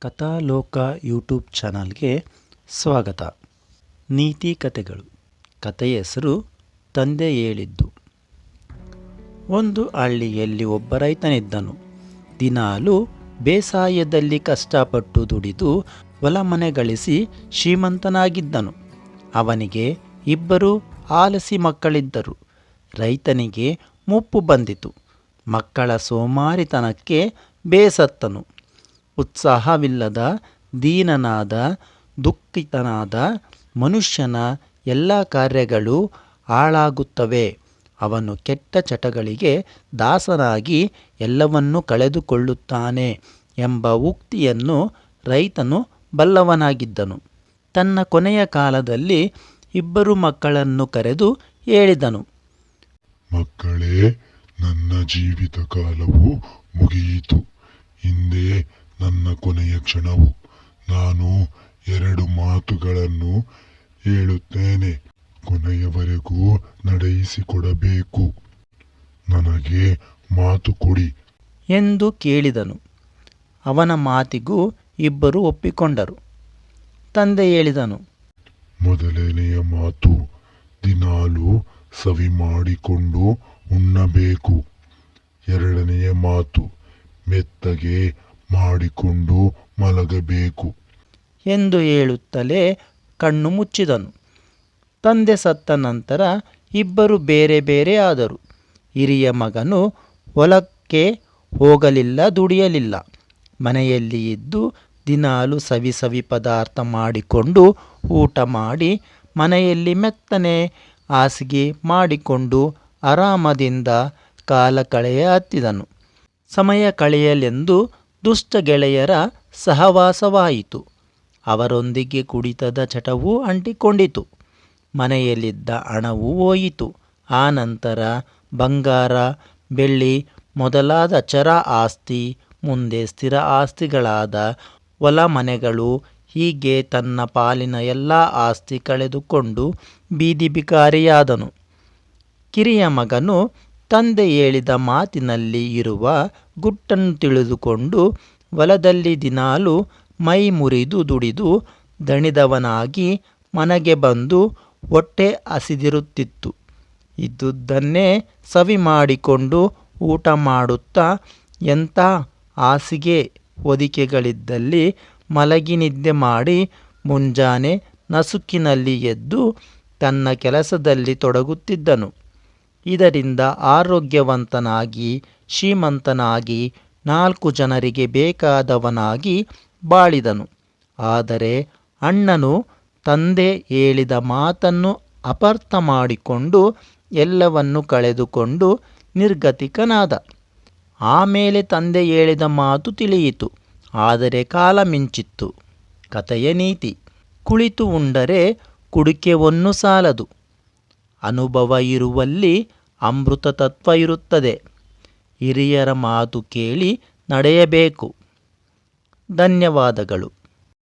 ಕಥಾಲೋಕ YouTube ಚಾನಲ್ಗೆ ಸ್ವಾಗತ. ನೀತಿ ಕಥೆಗಳು ಕಥೆಯ ಹೆಸರು ತಂದೆ ಹೇಳಿದ್ದು. ಒಂದು ಹಳ್ಳಿಯಲ್ಲಿ ಒಬ್ಬ ರೈತನಿದ್ದನು. ದಿನಾಲು ಬೇಸಾಯದಲ್ಲಿ ಕಷ್ಟಪಟ್ಟು ದುಡಿದು ಹೊಲ ಮನೆ ಗಳಿಸಿ ಶ್ರೀಮಂತನಾಗಿದ್ದನು. ಅವನಿಗೆ ಇಬ್ಬರು ಆಲಸಿ ಮಕ್ಕಳಿದ್ದರು. ರೈತನಿಗೆ ಮುಪ್ಪು ಬಂದಿತು. ಮಕ್ಕಳ ಸೋಮಾರಿತನಕ್ಕೆ ಬೇಸತ್ತನು. ಉತ್ಸಾಹವಿಲ್ಲದ, ದೀನನಾದ, ದುಃಖಿತನಾದ, ಮನುಷ್ಯನ ಎಲ್ಲ ಕಾರ್ಯಗಳು ಹಾಳಾಗುತ್ತವೆ. ಅವನು ಕೆಟ್ಟ ಚಟಗಳಿಗೆ ದಾಸನಾಗಿ ಎಲ್ಲವನ್ನೂ ಕಳೆದುಕೊಳ್ಳುತ್ತಾನೆ ಎಂಬ ಉಕ್ತಿಯನ್ನು ರೈತನು ಬಲ್ಲವನಾಗಿದ್ದನು. ತನ್ನ ಕೊನೆಯ ಕಾಲದಲ್ಲಿ ಇಬ್ಬರು ಮಕ್ಕಳನ್ನು ಕರೆದು ಹೇಳಿದನು. ಮಕ್ಕಳೇ, ನನ್ನ ಜೀವಿತ ಕಾಲವು ಮುಗಿಯಿತು. ಹಿಂದೆ ನನ್ನ ಕೊನೆಯ ಕ್ಷಣವು. ನಾನು ಎರಡು ಮಾತುಗಳನ್ನು ಹೇಳುತ್ತೇನೆ. ಕೊನೆಯವರೆಗೂ ನಡೆಯಿಸಿಕೊಡಬೇಕು. ನನಗೆ ಮಾತು ಕೊಡಿ. ಎಂದು ಕೇಳಿದನು. ಅವನ ಮಾತಿಗೂ ಇಬ್ಬರು ಒಪ್ಪಿಕೊಂಡರು. ತಂದೆ ಹೇಳಿದನು ಮೊದಲನೆಯ ಮಾತು ದಿನಾಲು ಸವಿ ಮಾಡಿಕೊಂಡು ಉಣ್ಣಬೇಕು. ಎರಡನೆಯ ಮಾತು ಮೆತ್ತಗೆ ಮಾಡಿಕೊಂಡು ಮಲಗಬೇಕು. ಎಂದು ಹೇಳುತ್ತಲೇ ಕಣ್ಣು ಮುಚ್ಚಿದನು. ತಂದೆ ಸತ್ತ ನಂತರ ಇಬ್ಬರು ಬೇರೆ ಬೇರೆ ಆದರು. ಹಿರಿಯ ಮಗನು ಹೊಲಕ್ಕೆ ಹೋಗಲಿಲ್ಲ, ದುಡಿಯಲಿಲ್ಲ. ಮನೆಯಲ್ಲಿ ಇದ್ದು ದಿನಾಲು ಸವಿ ಸವಿ ಪದಾರ್ಥ ಮಾಡಿಕೊಂಡು ಊಟ ಮಾಡಿ ಮನೆಯಲ್ಲಿ ಮೆತ್ತನೆ ಹಾಸಿಗೆ ಮಾಡಿಕೊಂಡು ಆರಾಮದಿಂದ ಕಾಲ ಕಳೆಯ ಹತ್ತಿದನು. ಸಮಯ ಕಳೆಯಲೆಂದು ದುಷ್ಟ ಗೆಳೆಯರ ಸಹವಾಸವಾಯಿತು. ಅವರೊಂದಿಗೆ ಕುಡಿತದ ಚಟವೂ ಅಂಟಿಕೊಂಡಿತು. ಮನೆಯಲ್ಲಿದ್ದ ಹಣವೂ ಹೋಯಿತು. ಆ ನಂತರ ಬಂಗಾರ, ಬೆಳ್ಳಿ ಮೊದಲಾದ ಚರ ಆಸ್ತಿ, ಮುಂದೆ ಸ್ಥಿರ ಆಸ್ತಿಗಳಾದ ಹೊಲ ಮನೆಗಳು, ಹೀಗೆ ತನ್ನ ಪಾಲಿನ ಎಲ್ಲ ಆಸ್ತಿ ಕಳೆದುಕೊಂಡು ಬೀದಿ ಬಿಕಾರಿಯಾದನು ಕಿರಿಯ ಮಗನು ತಂದೆ ಹೇಳಿದ ಮಾತಿನಲ್ಲಿ ಇರುವ ಗುಟ್ಟನ್ನು ತಿಳಿದುಕೊಂಡು ಹೊಲದಲ್ಲಿ ದಿನಾಲು ಮೈ ಮುರಿದು ದುಡಿದು ದಣಿದವನಾಗಿ ಮನೆಗೆ ಬಂದು ಹೊಟ್ಟೆ ಹಸಿದಿರುತ್ತಿತ್ತು. ಇದ್ದುದನ್ನೇ ಸವಿ ಮಾಡಿಕೊಂಡು ಊಟ ಮಾಡುತ್ತಾ ಎಂಥ ಹಾಸಿಗೆ ಹೊದಿಕೆಗಳಿದ್ದಲ್ಲಿ ಮಲಗಿ ನಿದ್ದೆ ಮಾಡಿ ಮುಂಜಾನೆ ನಸುಕಿನಲ್ಲಿ ಎದ್ದು ತನ್ನ ಕೆಲಸದಲ್ಲಿ ತೊಡಗುತ್ತಿದ್ದನು. ಇದರಿಂದ ಆರೋಗ್ಯವಂತನಾಗಿ, ಶ್ರೀಮಂತನಾಗಿ ನಾಲ್ಕು ಜನರಿಗೆ ಬೇಕಾದವನಾಗಿ ಬಾಳಿದನು. ಆದರೆ ಅಣ್ಣನು ತಂದೆ ಹೇಳಿದ ಮಾತನ್ನು ಅಪರ್ಥ ಮಾಡಿಕೊಂಡು ಎಲ್ಲವನ್ನು ಕಳೆದುಕೊಂಡು ನಿರ್ಗತಿಕನಾದ. ಆಮೇಲೆ ತಂದೆ ಹೇಳಿದ ಮಾತು ತಿಳಿಯಿತು, ಆದರೆ ಕಾಲ ಮಿಂಚಿತ್ತು. ಕಥೆಯ ನೀತಿ, ಕುಳಿತು ಉಂಡರೆ ಕುಡಿಕೆವನ್ನು ಸಾಲದು. ಅನುಭವ ಇರುವಲ್ಲಿ ಅಮೃತ ತತ್ವ ಇರುತ್ತದೆ ಹಿರಿಯರ ಮಾತು ಕೇಳಿ ನಡೆಯಬೇಕು. ಧನ್ಯವಾದಗಳು.